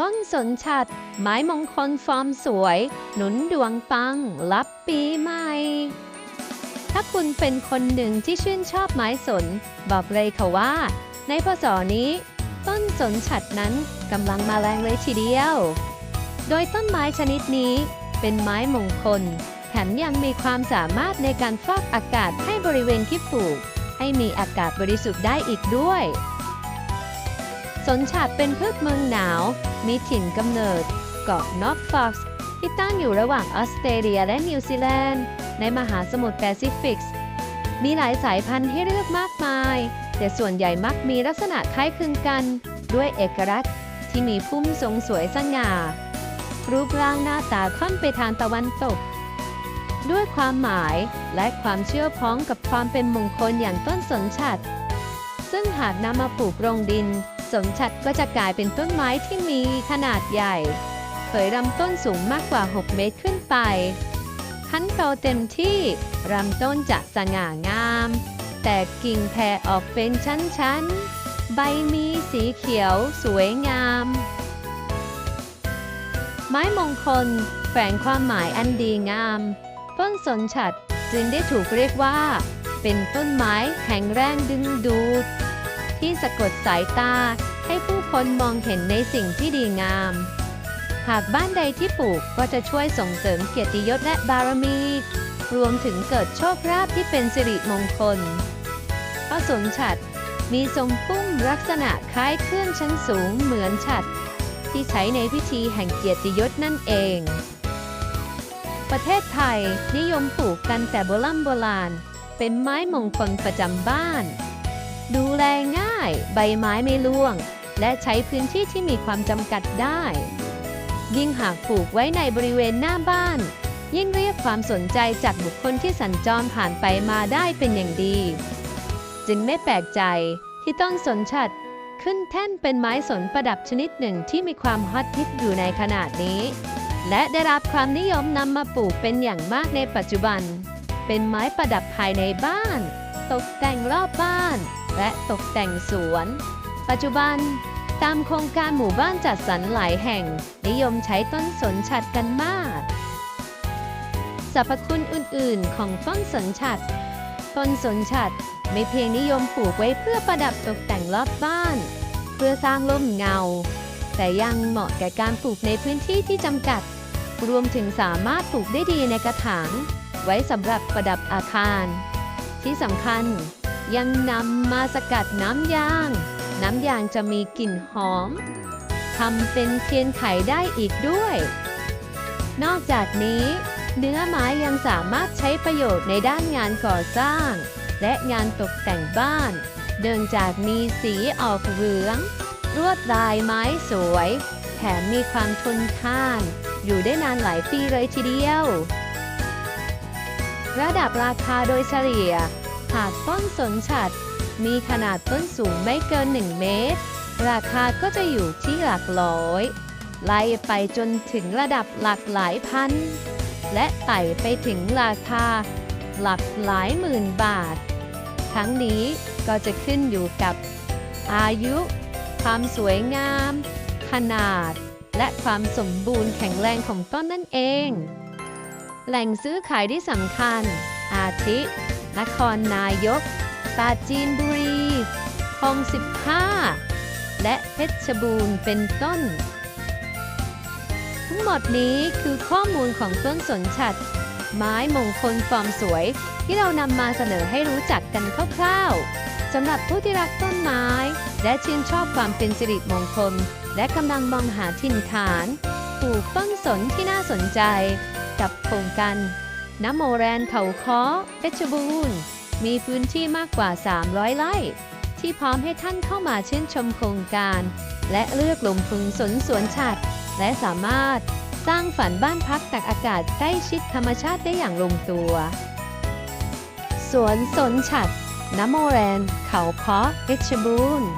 ต้นสนฉัด ไม้มงคลฟอร์มสวย หนุนดวงปัง รับปีใหม่ ถ้าคุณเป็นคนหนึ่งที่ชื่นชอบไม้สน บอกเลยค่ะว่า ในพศนี้ ต้นสนฉัดนั้นกำลังมาแรงเลยทีเดียว โดยต้นไม้ชนิดนี้เป็นไม้มงคล แถมยังมีความสามารถในการฟอกอากาศให้บริเวณที่ปลูก ให้มีอากาศบริสุทธิ์ได้อีกด้วย สนฉัดเป็นพืชเมืองหนาว มีถิ่นกำเนิด เกาะนอร์ฟอกซ์ที่ตั้งอยู่ระหว่างออสเตรเลียและนิวซีแลนด์ ในมหาสมุทรแปซิฟิก มีหลายสายพันธุ์ให้เลือกมากมาย แต่ส่วนใหญ่มักมีลักษณะคล้ายคลึงกัน ด้วยเอกลักษณ์ที่มีพุ่มทรงสวยสง่า รูปร่างหน้าตาค่อนไปทางตะวันตก ด้วยความหมายและความเชื่อพ้องกับความเป็นมงคลอย่างต้นสนฉัดซึ่งหากนำมาปลูกลงดิน สนฉัดก็จะกลายเป็นต้นไม้ที่มีขนาดใหญ่ เผยลำต้นสูงมากกว่า 6 เมตรขึ้นไป ขั้นโตเต็มที่ลำต้นจะสง่างาม แต่กิ่งแผ่ออกเป็นชั้นๆ ใบมีสีเขียวสวยงาม ไม้มงคลแฝงความหมายอันดีงาม ต้นสนฉัดจึงได้ถูกเรียกว่า เป็นต้นไม้แข็งแรงดึงดูด ที่สะกดสายตา ให้ผู้คนมองเห็นในสิ่งที่ดีงาม หากบ้านใดที่ปลูกก็จะช่วยส่งเสริมเกียรติยศและบารมี รวมถึงเกิดโชคลาภที่เป็นสิริมงคลเพราะสนฉัดมีทรงพุ่มลักษณะคล้ายเครื่องชั้นสูงเหมือนฉัดที่ใช้ในพิธีแห่งเกียรติยศนั่นเอง ประเทศไทยนิยมปลูกกันแต่โบราณโบราณ เป็นไม้มงคลประจำบ้าน ลง่าย ใบไม้ไม่ร่วง และใช้พื้นที่ที่มีความจำกัดได้ ยิ่งหากปลูกไว้ในบริเวณหน้าบ้าน ยิ่งเรียกความสนใจจากบุคคลที่สัญจรผ่านไปมาได้เป็นอย่างดี จึงไม่แปลกใจที่ต้นสนฉัดขึ้นแท่นเป็นไม้สนประดับชนิดหนึ่งที่มีความฮอตฮิตอยู่ในขณะนี้ และได้รับความนิยมนำมาปลูกเป็นอย่างมากในปัจจุบัน เป็นไม้ประดับภายในบ้าน ตกแต่งรอบบ้าน และตกแต่งสวน ปัจจุบัน ตามโครงการหมู่บ้านจัดสรรหลายแห่ง นิยมใช้ต้นสนฉัดกันมากสรรพคุณอื่นๆ ของต้นสนฉัดต้นสนฉัดไม่เพียงนิยมปลูกไว้เพื่อประดับตกแต่งรอบบ้าน เพื่อสร้างร่มเงา แต่ยังเหมาะแก่การปลูกในพื้นที่ที่จำกัด รวมถึงสามารถปลูกได้ดีในกระถาง ไว้สำหรับประดับอาคาร ที่สำคัญยังนำมาสกัดน้ำยาง น้ำยางจะมีกลิ่นหอมทำเป็นเทียนไขได้อีกด้วย นอกจากนี้ เนื้อไม้ยังสามารถใช้ประโยชน์ในด้านงานก่อสร้าง และงานตกแต่งบ้านเนื่องจากมีสีออกเหลืองลวดลายไม้สวย แถมมีความทนทาน อยู่ได้นานหลายปีเลยทีเดียว ระดับราคาโดยเฉลี่ย หากต้นสนฉัด มีขนาดต้นสูงไม่เกิน 1 เมตร ราคาก็จะอยู่ที่หลักร้อย ไล่ไปจนถึงระดับหลักหลายพัน และไต่ไปถึงราคา หลักหลายหมื่นบาท ทั้งนี้ก็จะขึ้นอยู่กับอายุ ความสวยงาม ขนาด และความสมบูรณ์แข็งแรงของต้นนั่นเอง แหล่งซื้อขายที่สำคัญ อาทิ นครนายกปราจีนบุรีคลอง 15 และเพชรบูรณ์เป็นต้น ทั้งหมดนี้คือข้อมูลของต้นสนฉัด ไม้มงคลฟอร์มสวย ที่เรานำมาเสนอให้รู้จักกันคร่าวๆสำหรับผู้ที่รักต้นไม้ และชื่นชอบความเป็นสิริมงคล และกำลังมองหาถิ่นฐาน ปลูกต้นสนที่น่าสนใจ กับโครงการน้ำโมแรนเขาค้อเพชรบูรณ์มีพื้นที่มากกว่า 300 ไร่ ที่พร้อมให้ท่านเข้ามาชื่นชมโครงการ และเลือกลงทุนสนสวนฉัดและสามารถสร้างฝันบ้านพักตากอากาศใกล้ชิดธรรมชาติได้อย่างลงตัว สวนสนฉัดน้ำโมแรนเขาเพาะเพชรบูรณ์